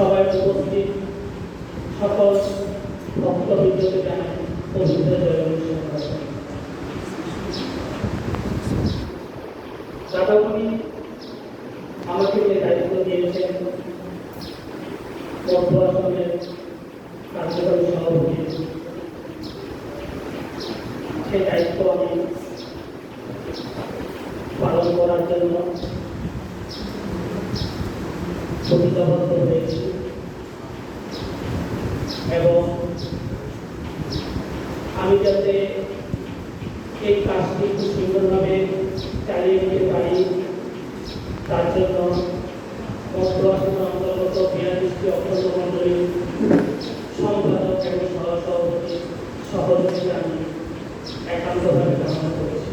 সবাই উপস্থিত সকল ভক্তবৃন্দকে জানাই পবিত্র উনি আমাকে যে দায়িত্ব দিয়েছেন বন্ধু আসনের কার্যকরী সভাপতি, সেই দায়িত্ব আমি পালন করার জন্য প্রতিজ্ঞাবদ্ধ হয়েছি এবং আমি যাতে এই কাজটি খুব সুন্দরভাবে চালিয়ে নিতে পারি, তার জন্য মন্ত্রণাসন অন্তর্গত বিয়াল্লিশটি অক্ষরমণ্ডলী সম্পাদক এবং সহসভাপতি সহযোগিতা আমি একান্তভাবে গ্রহণ করেছি।